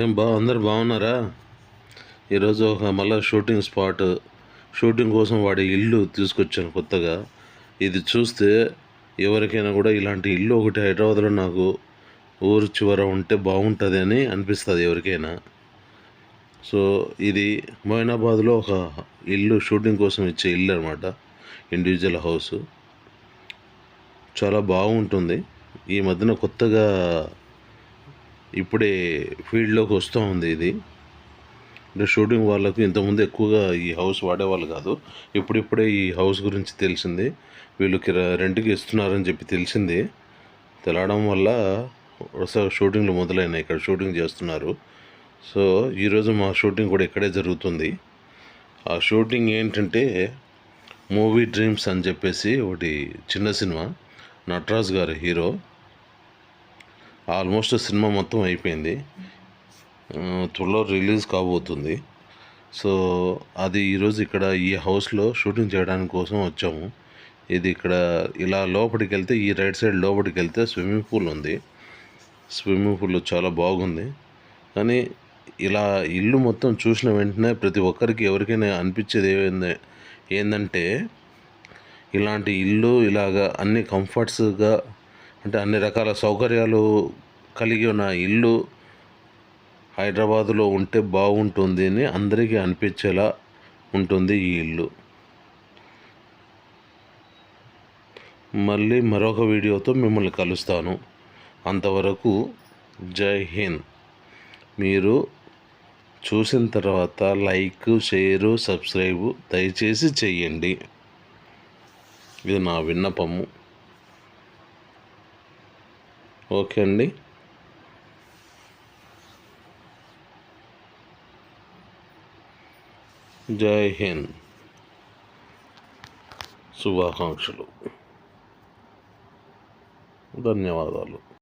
ఏం బా అందరు బాగున్నారా? ఈరోజు ఒక మళ్ళీ షూటింగ్ స్పాట్. షూటింగ్ కోసం వాడి ఇల్లు తీసుకొచ్చాను కొత్తగా. ఇది చూస్తే ఎవరికైనా కూడా ఇలాంటి ఇల్లు ఒకటి హైదరాబాద్లో నాకు ఊరు చివర ఉంటే బాగుంటుంది అని అనిపిస్తుంది ఎవరికైనా. సో ఇది మొయినాబాద్లో ఒక ఇల్లు షూటింగ్ కోసం ఇచ్చే ఇల్లు అనమాట ఇండివిజువల్ హౌస్. చాలా బాగుంటుంది. ఈ మధ్యన కొత్తగా ఇప్పుడే ఫీల్డ్లోకి వస్తూ ఉంది ఇది. అంటే షూటింగ్ వాళ్ళకు ఇంతకుముందు ఎక్కువగా ఈ హౌస్ వాడేవాళ్ళు కాదు. ఇప్పుడిప్పుడే ఈ హౌస్ గురించి తెలిసింది. వీళ్ళు కిరా రెంట్కి ఇస్తున్నారని చెప్పి తెలిసింది. తెలవడం వల్ల షూటింగ్లు మొదలైనాయి. ఇక్కడ షూటింగ్ చేస్తున్నారు. సో ఈరోజు మా షూటింగ్ కూడా ఇక్కడే జరుగుతుంది. ఆ షూటింగ్ ఏంటంటే మూవీ డ్రీమ్స్ అని చెప్పేసి ఒకటి చిన్న సినిమా. నటరాజ్ గారు హీరో. ఆల్మోస్ట్ సినిమా మొత్తం అయిపోయింది. త్వరలో రిలీజ్ కాబోతుంది. సో అది ఈరోజు ఇక్కడ ఈ హౌస్లో షూటింగ్ చేయడానికి కోసం వచ్చాము. ఇది ఇక్కడ ఇలా లోపలికి వెళ్తే ఈ రైట్ సైడ్ లోపలికి వెళ్తే స్విమ్మింగ్ పూల్ ఉంది. స్విమ్మింగ్ పూల్ చాలా బాగుంది. కానీ ఇలా ఇల్లు మొత్తం చూసిన వెంటనే ప్రతి ఒక్కరికి ఎవరికైనా అనిపించేది ఏంది ఏంటంటే ఇలాంటి ఇల్లు ఇలాగా అన్ని కంఫర్ట్స్గా అంటే అన్ని రకాల సౌకర్యాలు కలిగి ఉన్న ఇల్లు హైదరాబాదులో ఉంటే బాగుంటుంది అని అందరికీ అనిపించేలా ఉంటుంది ఈ ఇల్లు. మళ్ళీ మరొక వీడియోతో మిమ్మల్ని కలుస్తాను. అంతవరకు జై హింద్. మీరు చూసిన తర్వాత లైక్ షేరు సబ్స్క్రైబ్ దయచేసి చేయండి ఇది నా విన్నపము. ఓకే అండి. జై హింద్. శుభాకాంక్షలు. ధన్యవాదాలు.